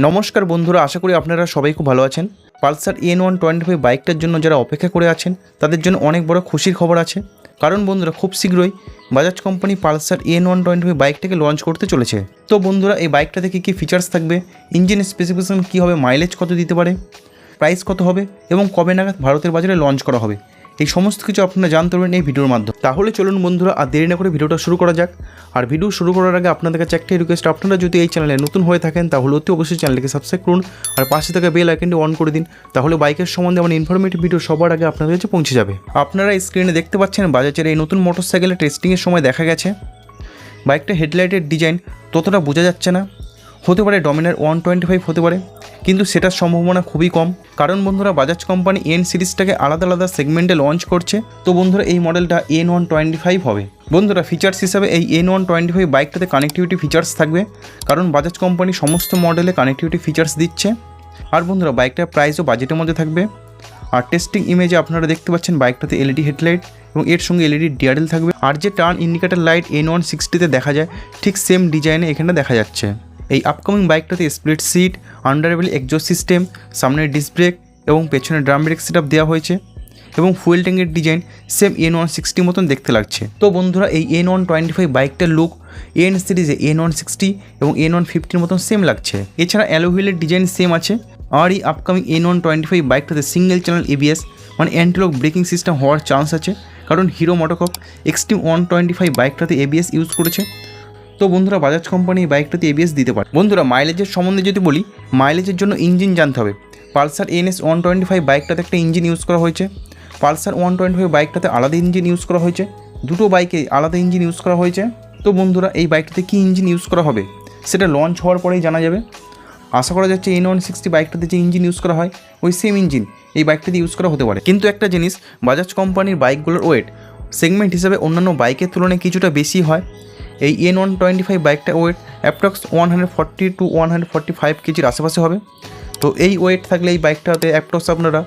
নমস্কার বন্ধুরা, আশা করি আপনারা সবাই খুব ভালো আছেন। Pulsar N one twenty five বাইকটার জন্য যারা অপেক্ষা করে আছেন, তাদের জন্য অনেক বড় খুশির খবর আছে। কারণ বন্ধুরা, খুব শীঘ্রই Bajaj company Pulsar N one twenty five বাইকটাকে লঞ্চ করতে চলেছে। তো বন্ধুরা, এই বাইকটাতে কী কী ফিচার্স থাকবে? ইঞ্জিন স্পেসিফিকেশন কী হবে? মাইলেজ কত দিতে পারে? প্রাইস কত হবে? এবং কবে নাগাদ ভারতের বাজারে লঞ্চ করা হবে? এই সমস্ত কিছু আপনারা জানতে পারবেন এই ভিডিওর মাধ্যমে। তাহলে চলুন বন্ধুরা, আর দেরি না করে ভিডিওটা শুরু করা যাক। আর ভিডিও শুরু করার আগে আপনাদের কাছে একটাই রিকোয়েস্ট আপনারা যদি এই চ্যানেলে নতুন হয়ে থাকেন, তাহলে অতি অবশ্যই চ্যানেলকে সাবস্ক্রাইব করুন, আর পাশে থাকা বেল আইকনটি অন করে দিন, তাহলে বাইকের সম্বন্ধে আমার ইনফরমেটিভ ভিডিও সবার আগে আপনাদের কাছে পৌঁছে যাবে। আপনারা স্ক্রিনে দেখতে পাচ্ছেন বাজাজের এই নতুন মোটরসাইকেলের টেস্টিংয়ের সময় দেখা গেছে। বাইকটা হেডলাইটের ডিজাইন ততটা বোঝা যাচ্ছে না। হতে পারে ডমিনার ওয়ান টোয়েন্টি ফাইভ হতে পারে। কিন্তু সেটার সম্ভাবনা খুবই কম। কারণ বন্ধুরা বাজাজ কোম্পানি এন সিরিজটাকে আলাদা আলাদা সেগমেন্টে লঞ্চ করছে। তো বন্ধুরা, এই মডেলটা এন ওয়ান টোয়েন্টি ফাইভ হবে। বন্ধুরা ফিচার্স হিসাবে এই এন ওয়ান টোয়েন্টি ফাইভ বাইকটাতে কানেক্টিভিটি ফিচার্স থাকবে। কারণ বাজাজ কোম্পানি সমস্ত মডেলে কানেক্টিভিটি ফিচার্স দিচ্ছে। আর বন্ধুরা বাইকটার প্রাইসও বাজেটের মধ্যে থাকবে। আর টেস্টিং ইমেজে আপনারা দেখতে পাচ্ছেন বাইকটাতে এলইডি হেডলাইট এবং এর সঙ্গে এলইডি ডিআরএল থাকবে। আর যে turn indicator light N one সিক্সটিতে দেখা যায়, ঠিক সেম ডিজাইনে এখানে দেখা যাচ্ছে। এই upcoming বাইকটাতে split seat underbelly exhaust system সামনের ডিস্ক ব্রেক এবং পেছনে ড্রাম ব্রেক সেট দেওয়া হয়েছে এবং ফুয়েল ট্যাঙ্কের design same N one sixty মতন দেখতে লাগছে। তো বন্ধুরা, এই এন ওয়ান টোয়েন্টি ফাইভ বাইকটার লুক এন সিরিজে এন ওয়ান সিক্সটি এবং এন ওয়ান ফিফটির মতন সেম লাগছে। এছাড়া অ্যালোহুইলের ডিজাইন সেম আছে। আর এই upcoming N one twenty five বাইকটাতে single channel ABS মানে অ্যান্টিলক ব্রেকিং সিস্টেম হওয়ার চান্স আছে। কারণ Hero MotoCorp Xtreme one twenty five বাইকটাতে ABS use করেছে। তো বন্ধুরা বাজাজ কোম্পানি এই বাইকটাতে এবিএস দিতে পারে। বন্ধুরা মাইলেজের সম্বন্ধে যদি বলি মাইলেজের জন্য ইঞ্জিন জানতে হবে। Pulsar NS one twenty five বাইকটাতে একটা ইঞ্জিন ইউজ করা হয়েছে। পালসার ওয়ান টোয়েন্টি ফাইভ বাইকটাতে আলাদা ইঞ্জিন ইউজ করা হয়েছে। দুটো বাইকে আলাদা ইঞ্জিন ইউজ করা হয়েছে। তো বন্ধুরা এই বাইকটাতে কী ইঞ্জিন ইউজ করা হবে? সেটা লঞ্চ হওয়ার পরেই জানা যাবে। আশা করা যাচ্ছে এন ওয়ান সিক্সটি বাইকটাতে যে ইঞ্জিন ইউজ করা হয়, ওই সেম ইঞ্জিন এই বাইকটাতে ইউজ করা হতে পারে। কিন্তু একটা জিনিস বাজাজ কোম্পানির বাইকগুলোর ওয়েট সেগমেন্ট হিসাবে অন্যান্য বাইকের তুলনায় কিছুটা বেশি হয়। এই এন ওয়ান টোয়েন্টি ফাইভ বাইকটা weight approx one hundred forty two one hundred forty five কেজির আশেপাশে হবে। তো এই ওয়েট থাকলে এই বাইকটাতে অ্যাপ্রক্স আপনারা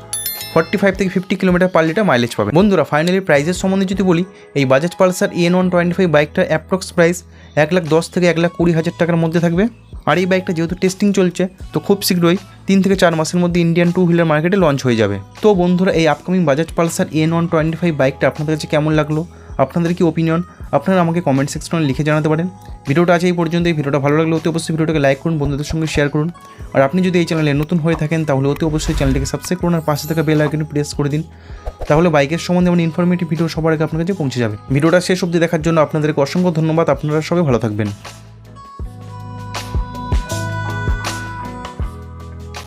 ফর্টি ফাইভ থেকে fifty kilometre per litre mileage পাবে বন্ধুরা ফাইনালি প্রাইসের সম্বন্ধে যদি বলি, এই Bajaj Pulsar N one twenty five বাইকটার অ্যাপ্রক্স প্রাইস এক লাখ দশ থেকে এক লাখ কুড়ি হাজার টাকার মধ্যে থাকবে। আর এই বাইকটা যেহেতু টেস্টিং চলছে, তো খুব শীঘ্রই তিন থেকে চার মাসের মধ্যে ইন্ডিয়ান টু হুইলার মার্কেটে লঞ্চ হয়ে যাবে। তো বন্ধুরা, এই upcoming Bajaj Pulsar N one twenty five বাইকটা আপনাদের কাছে কেমন লাগল? আপনাদের কি ওপিনিয়ন আপনারা আমাকে কমেন্ট সেকশনে লিখে জানাতে পারেন। ভিডিওটা আছে এই পর্যন্ত এই ভিডিওটা ভালো লাগলে অতি অবশ্যই ভিডিওটাকে লাইক করুন, বন্ধুদের সঙ্গে শেয়ার করুন। আর আপনি যদি এই চ্যানেলে নতুন হয়ে থাকেন, তাহলে অতি অবশ্যই চ্যানেলটিকে সাবস্ক্রাইব করুন আর পাশে থাকা বেল আইকনে প্রেস করে দিন। তাহলে বাইকের সম্বন্ধে এমন ইনফরমেটিভ ভিডিও সবার আগে আপনার কাছে পৌঁছে যাবে। ভিডিওটা শেষ অবধি দেখার জন্য আপনাদেরকে অসংখ্য ধন্যবাদ। আপনারা সবাই ভালো থাকবেন।